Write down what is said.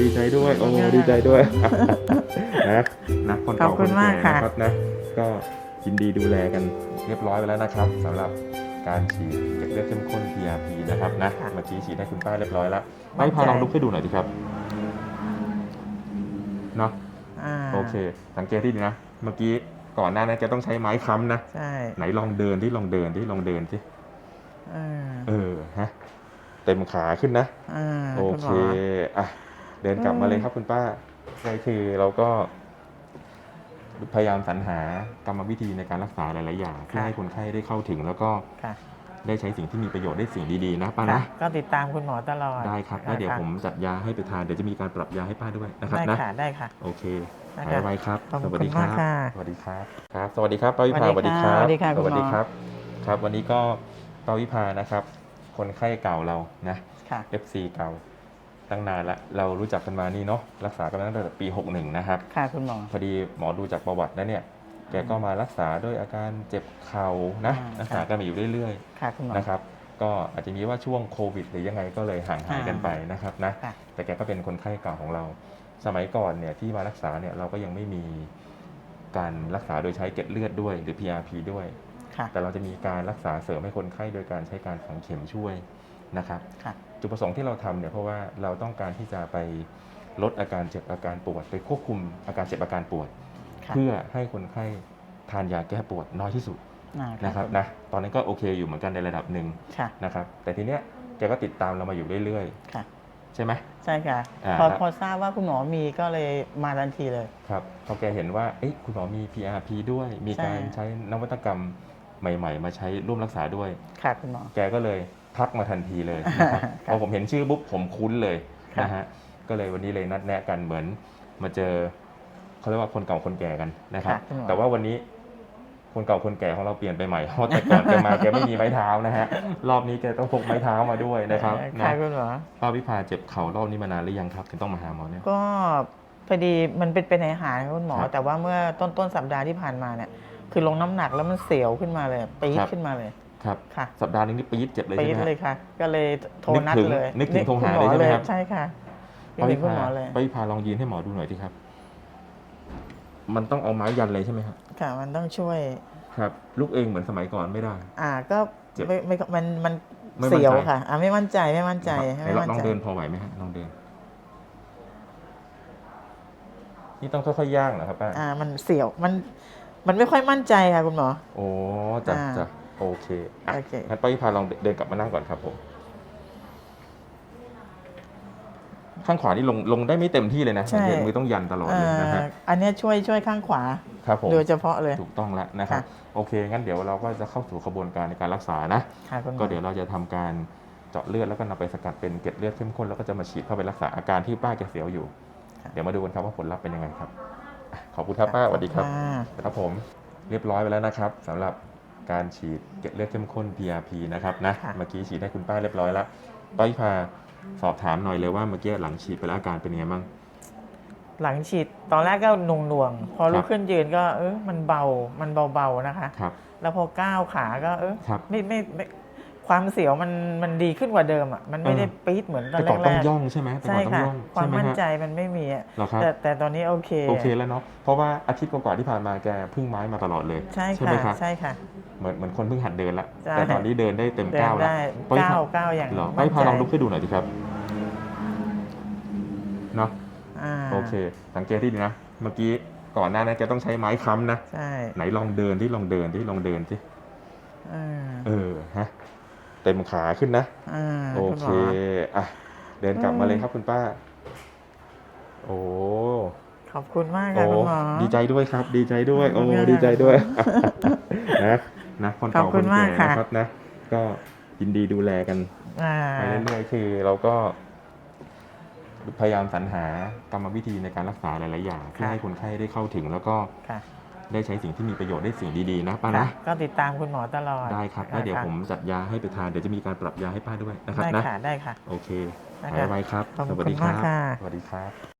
ดีใจด้วยโอ้ดีใจด้วยนะนะคนขอเก่าบคคุณนมากแก่ค่ะนะครับนะ ก็ยินดีดูแลกันเรียบร้อยไปแล้วนะครับสำหรับการฉีดเกล็ดเลือดเข้มข้น PRP นะครับนะค่ะเมื่อกี้ฉีดให้คุณป้าเรียบร้อยแล้วมั่ไม่นใจพาลองลุกให้ดูหน่อยดีครับเนาะอ่าโอเค สังเกตที่ดีนะ เมื่อกี้ก่อนหน้านั้นแกต้องใช้ไม้ค้ำนะใช่ไหนลองเดินที่ลองเดินที่ลองเดินสิเออเออฮะเต็มขาขึ้นนะอ่าโอคุณหเคมออะ เดินกลับมาเลยครับคุณป้าก็คือเราก็ พยายามสรรหากรรมวิธีในการรักษาหลาย ๆ อย่างเพื่อให้คนไข้ได้เข้าถึงแล้วก็ค่ะได้ใช้สิ่งที่มีประโยชน์ได้สิ่งดี ๆ นะป้านะ ก็ติดตามคุณหมอตลอดได้ครับแล้วเดี๋ยวค่ะผมจัดยาให้ไปทานเดี๋ยวจะมีการปรับยาให้ป้าด้วยนะครับได้นะ ค่ะได้ค่ะ โอเคได้หายค่ะไวครับ ขอบคุณสวัสดีครัมากค่ะสวัสดีครับ ครับ สวัสดีครับป้าวิภาสวัสดีค่ะสวัสดีค่ะสคุณหมอ วัสดีครับ ครับ วันนี้ก็ป้าวิภานะครับ คนไข้เก่าเรานะ ค่ะ FC เก่า ตั้งนานละเรารู้จักกันมานี่เนาะรักษากันมาตั้งแต่ปี 61 นะครับ ค่ะคุณหมอ พอดีหมอดูจากประวัติแล้วเนี่ย แกก็มารักษาด้วยอาการเจ็บเข่านะอ่ารักษากันมาอยู่เรื่อยค่ะคุณหมอ ๆนะครับ ก็อาจจะมีว่าช่วงโควิด หรือยังไงก็เลยห่างหายกันไปนะครับนะ ค่ะ แต่แกก็เป็นคนไข้เก่าของเรา สมัยก่อนเนี่ยที่มารักษาเนี่ยเราก็ยังไม่มีการรักษาโดยใช้เกล็ดเลือดด้วย หรือ PRP ด้วย ค่ะ แต่เราจะมีการรักษาเสริมให้คนไข้โดยการใช้การฝังเข็มช่วยนะครับ ค่ะ จุดประสงค์ที่เราทำเนี่ยเพราะว่าเราต้องการที่จะไปลดอาการเจ็บอาการปวด ไปควบคุมอาการเจ็บอาการปวดค่ะเพื่อให้คนไข้ทานยาแก้ปวดน้อยที่สุดอ่านะครับนะตอนนั้นก็โอเคอยู่เหมือนกันในระดับหนึ่งค่ะนะครับแต่ทีเนี้ยแกก็ติดตามเรามาอยู่เรื่อยค่ะๆใช่ไหมใช่ค่ะอ่าพอครับพอทราบว่าคุณหมอมีก็เลยมาทันทีเลยครับพอแกเห็นว่าเอ๊ะคุณหมอมี PRP ด้วย มีการใช่ใช้นวัตกรรมใหม่ ๆ มาใช้ร่วมรักษาด้วยค่ะคุณหมอแกก็เลย ทักมาทันทีเลยนะครับครับพอผมเห็นชื่อปุ๊บผมคุ้นเลยครับนะฮะก็เลยวันนี้เลยนัดแนะกันเหมือน มาเจอเขาเรียกว่าคนเก่าคนแก่กันนะครับค่ะคุณหมอแต่ว่าวันนี้คนเก่าคนแก่ของเราเปลี่ยนไปใหม่เพราะแต่ก่อนแกมาแกไม่มีไม้เท้านะฮะรอบนี้แกต้องพกไม้เท้ามาด้วยนะครับค่ะนะคุณหมอป้าวิภาเจ็บเข่ารอบนี้มานานหรือยังครับถึงต้องมาหาหมอเนี่ยก็พอดีมันเป็นเป็นอาหารครับคุณหมอครับแต่ว่าเมื่อต้นต้นสัปดาห์ที่ผ่านมาเนี่ย คือลงน้ำหนักแล้วมันเสียวขึ้นมาเลยปี๊ดครับขึ้นมาเลย ครับค่ะสัปดาห์นึงนี่ปี๊ดเจ็บเลยปีใช่๊ดไหมฮะเลยค่ะ ก็เลยโทรนึกนัดถึงเลยนึกถึงโทรหาคุณมอเลยใช่ไหมครับ ใช่ค่ะนึกป้าถึวิงคุณภาหมอเลยป้าวิภาลองยืนให้หมอดูหน่อยที่ครับ มันต้องเอาไม้ยันเลยใช่ไหมครับค่ะ มันต้องช่วย ครับ ลูกเองเหมือนสมัยก่อนไม่ได้ อ่าก็เจ็บไม่ไม่มันมันไม่มั่นใจ เสียวค่ะ อ่าไม่มั่นใจไม่มั่นใจไหนไม่ลองมั่นลองใจ เดินพอไหวไหมฮะลองเดิน นี่ต้องค่อยๆย่างเหรอครับป้า อ่ามันเสียวมันมันไม่ค่อยมั่นใจค่ะคุณหมอ โอ้จ้ะอ่า จ้ะ โอเคอะโอเค งั้นป้าวิภาลองเดินกลับมานั่งก่อนครับผม ข้างขวานี่ลงลงได้ไม่เต็มที่เลยนะใช่สังเกตมือต้องยันตลอดเลยนะฮะอ่าอันเนี้ยช่วยช่วยข้างขวา ครับผม โดยเฉพาะเลย ถูกต้องแล้วนะครับ ค่ะ โอเค งั้นเดี๋ยวเราก็จะเข้าสู่กระบวนการในการรักษานะ ค่ะคุณหมอก็เดี๋ยวเราจะทำการเจาะเลือดแล้วก็นำไปสกัดเป็นเกล็ดเลือดเข้มข้นแล้วก็จะมาฉีดเข้าไปรักษาอาการที่ป้าแกเสียวอยู่ ค่ะ เดี๋ยวมาดูกันครับว่าผลลัพธ์เป็นยังไงครับอะขอบคุณครับป้าสวัสดีครับ อ่า ครับผมเรียบร้อยไปแล้วนะครับสำหรับ การฉีดเกล็ดเลือดเข้มข้น PRP นะครับนะค่ะ เมื่อกี้ฉีดให้คุณป้าเรียบร้อยแล้วป้าวิภาสอบถามหน่อยเลยว่าเมื่อกี้หลังฉีดไปแล้วอาการเป็นยังไงบ้าง หลังฉีดตอนแรกก็หน่วงๆพอลุครักบขึ้นยืนก็เออมันเบามันเบาๆนะคะ ครับ แล้วพอก้าวขาก็เออครับ ไม่ไม่ไม่ ความเสียวมันมันดีขึ้นกว่าเดิมอะมันไม่เออได้ปี๊ดเหมือนตอนแต่ก่อนแรต้องกย่องใช่ไหมๆแต่ใช่ก่อนต้องค่ะย่องความใช่ไหมมั่นฮะใจมันไม่มีอะเหรอครับแต่แต่ตอนนี้โอเคโอเคแล้วเนาะเพราะว่าอาทิตย์กว่าๆที่ผ่านมาแกพึ่งไม้มาตลอดเลยใช่ไหมค่ะครับใช่ค่ะเหมือนเหมือนคนเพิ่งหัดเดินละใช่แต่ตอนนี้เดินได้เต็มเดินก้าวแล้วได้ป้าวิภาก้าวก้าวอย่างเหรอมั่ไม่นพาใจลองลุกให้ดูหน่อยดิครับเนาะอ่าโอเค สังเกตที่ดีนะเมื่อกี้ก่อนหน้านั้นแกต้องใช้ไม้ค้ำนะใช่ไหนลองเดินที่ลองเดินที่ลองเดินที่อ่าเออฮะ เต็มขาขึ้นนะอ่าโอคุณหเคมออะเดินกลับมาเลยครับคุณป้า โอ้ ขอบคุณมากโอ้ค่ะคุณหมอ ดีใจด้วยครับ ดีใจด้วย โอ้ ขอบคุณค่ะดีใจด้วยนะนะคนขอเก่าบคคุนณแก่มากค่ะ นะครับนะ ก็ยินดีดูแลกันอ่า ไปเรื่อยๆคือเราก็ พยายามสรรหากรรมวิธีในการรักษาหลาย ๆ อย่างเพื่อให้คนไข้ได้เข้าถึงแล้วก็ค่ะ ได้ใช้สิ่งที่มีประโยชน์ได้สิ่งดีๆนะป้าค่ะนะก็ติดตามคุณหมอตลอดได้ครับแล้วเดี๋ยวค่ะผมจัดยาให้ไปทานเดี๋ยวจะมีการปรับยาให้ป้าด้วยนะครับได้นะค่ะได้ค่ะโอเคได้หายค่ะไวครับขอบคุณสวัสดีครัมากค่ะสวัสดีครับ